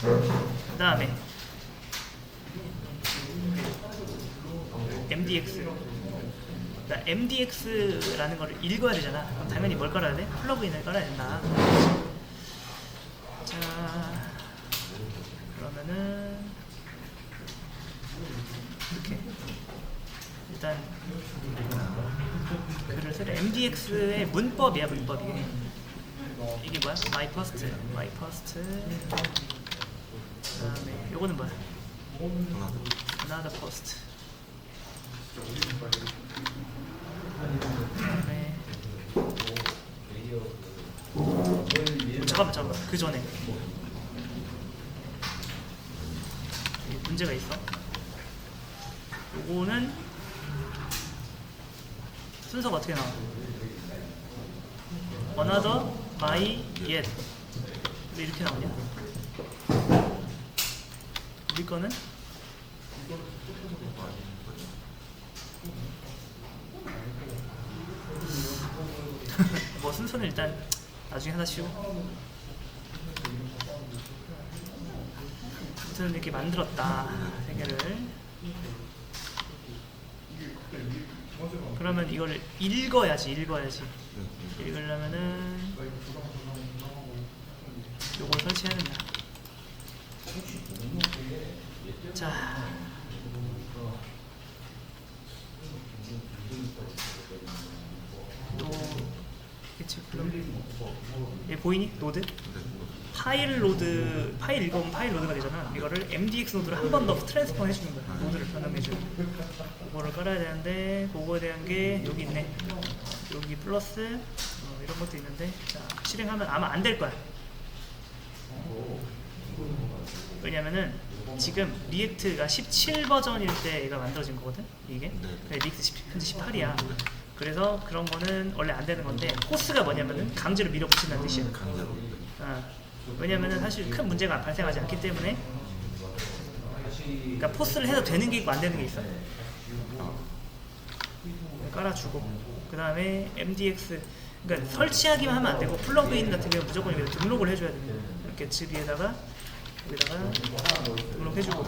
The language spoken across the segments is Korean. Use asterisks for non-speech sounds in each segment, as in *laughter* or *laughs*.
그 다음에 MDX MDX라는 걸 읽어야 되잖아. 그럼 당연히 뭘 깔아야 돼? 플러그인을 깔아야 된다. 자 그러면은 이렇게. 일단 글을 쓰래 MDX의 문법이야 문법 이게 이게 뭐야? My first, my first. 그 다음에 요거는 뭐야? 하나 Another post 그다음에 잠깐만 잠깐만 그 전에 여기 문제가 있어 요거는 순서가 어떻게 나와? Another, my, yet 왜 이렇게 나오냐? 우리 거는? *laughs* 뭐 순서는 일단 나중에 하나 씌우고. 아무튼 이렇게 만들었다 세 개를 그러면 이걸 읽어야지 읽어야지. 읽으려면은 요걸 설치해야 된다 자요 그치 그럼. 얘 보이니? 노드? 파일 로드 파일 읽어보면 파일 로드가 되잖아. 이거를 MDX 노드를 한 번 더 트랜스포 해주는 거야. 노드를 변경해주는 그거를 깔아야 되는데 그거에 대한 게 여기 있네. 여기 플러스 어, 이런 것도 있는데 자 실행하면 아마 안 될 거야. 왜냐면은 지금 리액트가 17 버전일 때 얘가 만들어진 거거든 이게? 네. 근데 리액트 10, 현재 18이야. 그래서 그런 거는 원래 안 되는 건데 코스가 뭐냐면은 강제로 밀어붙인다는 뜻이야. 강제로. 어, 왜냐면은 사실 큰 문제가 발생하지 않기 때문에 그러니까 포스를 해도 되는 게 있고 안 되는 게 있어. 깔아주고. 그 다음에 MDX 그러니까 설치하기만 하면 안 되고 플러그인 같은 경우 무조건 여기 등록을 해줘야 됩니다. 이렇게 집 위에다가 여기다가 등록해주고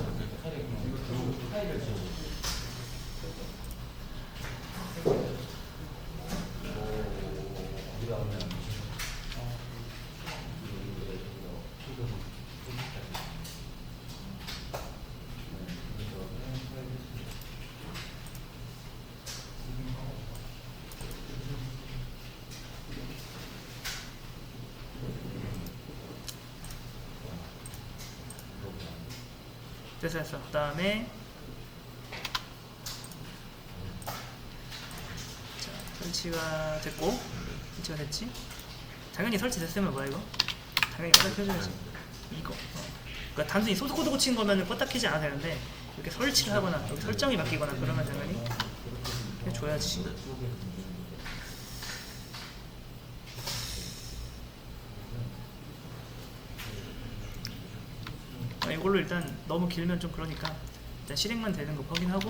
됐어 됐어 그 다음에 자 설치가 됐고 설치가 됐지? 당연히 설치됐으면 뭐야 이거? 당연히 껐다 켜줘야지. 이거 어. 그러니까 단순히 소스 코드 고친 거면은 껐다 켜지 않아도 되는데 이렇게 설치를 하거나 여기 설정이 바뀌거나 그러면 당연히 해줘야지 아, 이걸로 일단 너무 길면 좀 그러니까 일단 실행만 되는 거 확인하고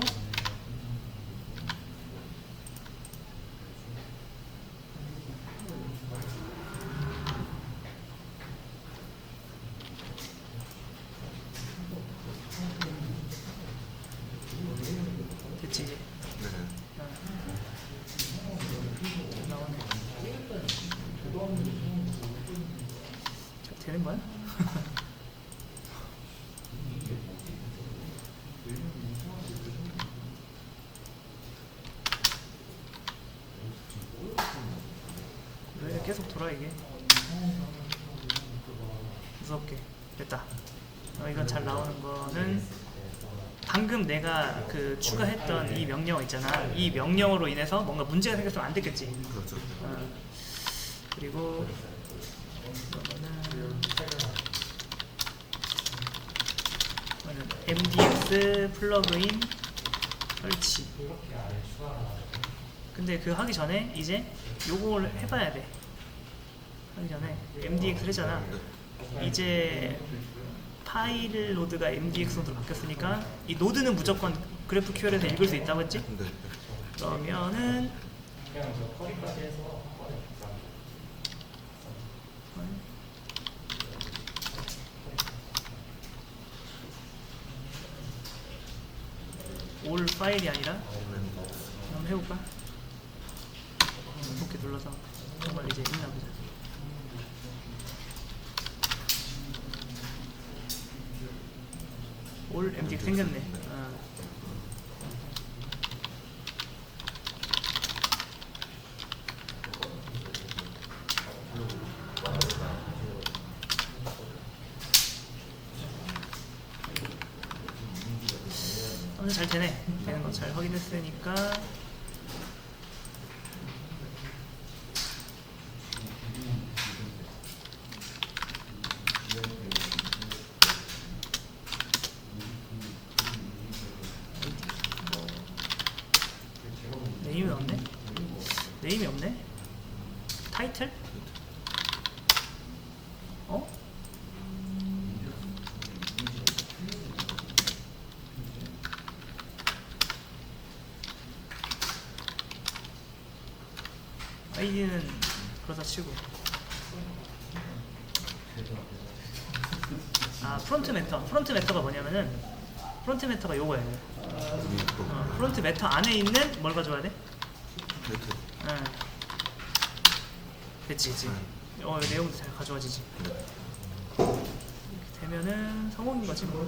됐지 네. 되는 거야? *laughs* 계속 돌아 이게? 무섭게 됐다. 어, 이건 잘 나오는 거는 방금 내가 그 추가했던 이 명령 있잖아. 이 명령으로 인해서 뭔가 문제가 생겼으면 안 됐겠지. 그렇죠. 어. 그리고 이거는 MDX 플러그인 설치. 근데 그 하기 전에 이제 요걸 해봐야 돼. 하기 전에 MDX 했잖아. 이제 파일 로드가 MDX 로드로 바뀌었으니까 이 노드는 무조건 그래프큐얼에서 읽을 수 있다고 했지? 네. 그러면은 올 파일이 아니라 한번 해볼까? 이렇게 눌러서 정말 이제 있나 보자. 올 MD 생겼네. 아. 오늘 잘 되네. 되는 거 잘 확인했으니까 네임이 없네? 네임이 없네? 타이틀? 어? 아이디는 그러다 치고 아 프론트 메터 프론트 메터가 뭐냐면은 프론트 메터가 요거예요 어, 프론트 메터 안에 있는 뭘 가져와야 돼? 응. 됐지, 됐지. 어, 내용도 잘 가져와지지. 이렇게 되면은 성공인 거지 뭐.